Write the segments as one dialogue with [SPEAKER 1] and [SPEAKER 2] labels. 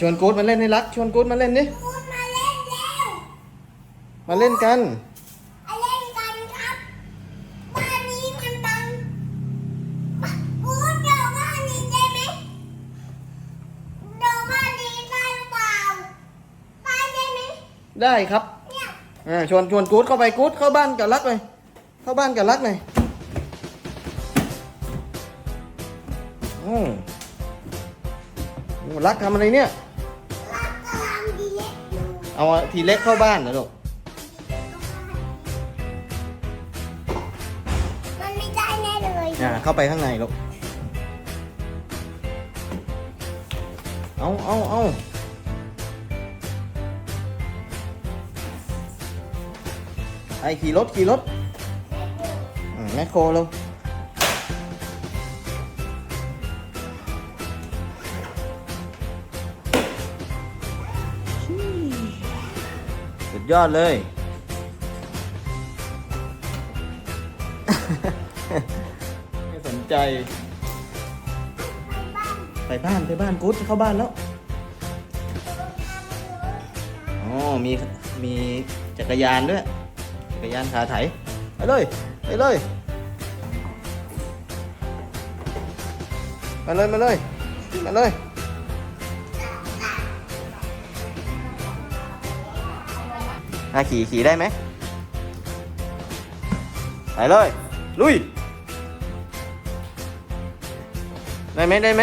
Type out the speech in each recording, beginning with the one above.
[SPEAKER 1] ชวนกู๊ดมาเล่นให้รัก ชวนกู๊ดมาเล่นดิ
[SPEAKER 2] พูดมาเล่นแล้ว
[SPEAKER 1] มาเล่นกัน
[SPEAKER 2] มาเล่นกันครับบ้านนี้มันบังพูดเดี๋ยวบ้านนี้ได้ไหมเดี๋ยวบ้านนี้ได้หรือเปล่าได้ได้ไหม
[SPEAKER 1] ได้ครับ
[SPEAKER 2] เนี่ย
[SPEAKER 1] อ่าชวนชวนกู๊ดเข้าไปกู๊ดเข้าบ้านกับรักเลยเข้าบ้านกับรักหน่อยอืมโอ้รักทำอะไรเนี่ย
[SPEAKER 2] เอา
[SPEAKER 1] ทีเล็กเข้าบ้านเหรอลูก
[SPEAKER 2] มันไม่ได้แน่เลย
[SPEAKER 1] อ่าเข้าไปข้างในลูก เอาเอาเอาไอขี่รถขี่รถอืมแมคโครลงสุ ยอดเลย ไม่สนใจ ไปบ้านไปบ้านกู๊ดเข้าบ้านแล้วอ๋อมีมีจักรยานด้วย จักรยานขาไถ ไปเลย ไปเลย มาเลย มาเลย มาเลย อาขี่ขี่ได้ไหมไปเลย ลุย ได้ไหมได้ไหม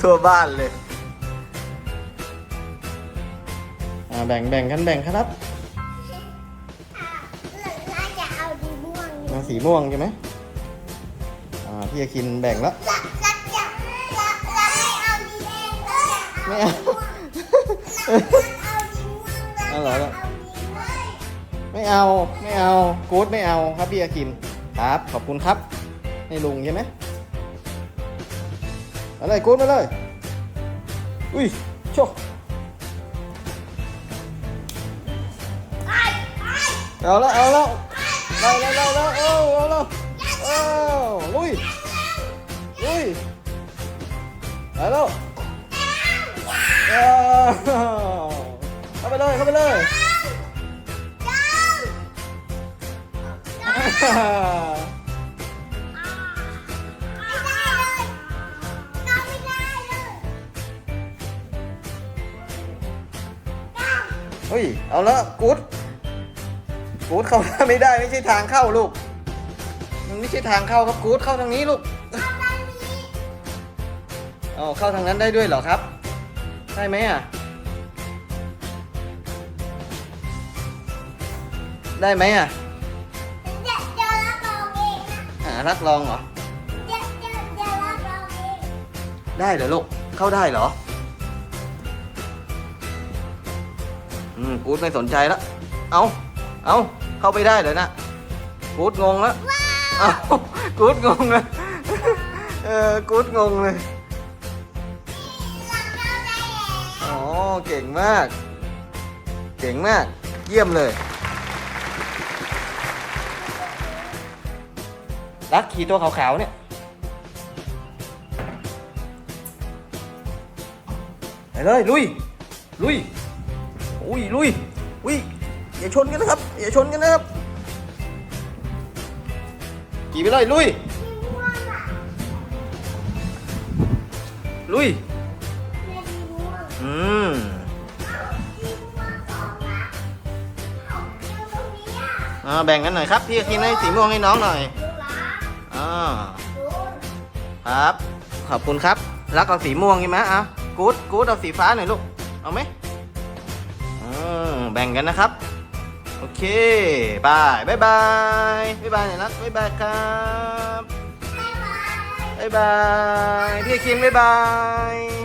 [SPEAKER 1] ทั่วบ้านเลย แบ่งแบ่งกันแบ่งครับ
[SPEAKER 2] น่าจะเอาดีม่วง
[SPEAKER 1] มาสีม่วงใช่ไหมอ่าพี่อาคินแบ่งแล้ว
[SPEAKER 2] รักรักจะรักรักไม่เอาดีแดงเลย
[SPEAKER 1] ไม่เอา
[SPEAKER 2] เอาดีม่วง
[SPEAKER 1] เอาเหรอ
[SPEAKER 2] เอาดีม่วง
[SPEAKER 1] ไม่เอาไม่เอากู๊ดไม่เอาครับพี่อาคินครับ ขอบคุณครับให้ลุงใช่ไหมมาเลยกู๊ดมาเลยอุ้ยโชค เอาแล้วเอาแล้วเอาแล้วเอาแล้วเอาเอาแล้วเอาลุยลุยไปแล้วเอาเข้าไปเลยเข้าไปเลย
[SPEAKER 2] ไม่ได้เลยน้องไม่ได้เลยน้อง
[SPEAKER 1] เฮ้ยเอาแล้วกู๊ด กู๊ดเข้าไม่ได้ไม่ใช่ทางเข้าลูก มันไม่ใช่ทางเข้าครับกู๊ดเข้าทางนี้ลูก
[SPEAKER 2] เอาด้านนี้
[SPEAKER 1] เอาเข้าทางนั้นได้ด้วยเหรอครับได้ไหมอะได้ไหมอะ
[SPEAKER 2] เดี๋ยวเดี๋ยวรับรองเองนะ
[SPEAKER 1] อ่ารักลองเหรอ
[SPEAKER 2] เดี๋ยวเดี๋ยวเดี๋ยวรับรองเอง
[SPEAKER 1] ได้เหรอลูกเข้าได้เหรออืมกู๊ดไม่สนใจแล้วเอาเอา เข้าไปได้เหรอนะกู๊ดงงแล้ว
[SPEAKER 2] ว้าว
[SPEAKER 1] เอากู๊ดงงเลยเออกู๊ดงงเลย
[SPEAKER 2] รับรองได้แล้ว
[SPEAKER 1] อ๋อเก่งมาก เก่งมาก เยี่ยมเลย รักขี่ตัวขาวๆเนี่ยไปเลยลุย ลุย อุ้ยลุย อุ้ย อย่าชนกันนะครับ อย่าชนกันนะครับขี่ไปเลยลุย ลุย อืม
[SPEAKER 2] อ่า
[SPEAKER 1] แบ่งกันหน่อยครับพี่กินให้สีม่วงให้น้องหน่อยอ่าครับ ขอบคุณครับ รักเอาสีม่วงใช่ไหมอะกู๊ดกู๊ดเอาสีฟ้าหน่อยลูก เอาไหมอืมแบ่งกันนะครับ โอเคบายบายบายบายบายหน่อยรักบายบายครับ
[SPEAKER 2] บายบาย
[SPEAKER 1] บายบายพี่คิมบายบาย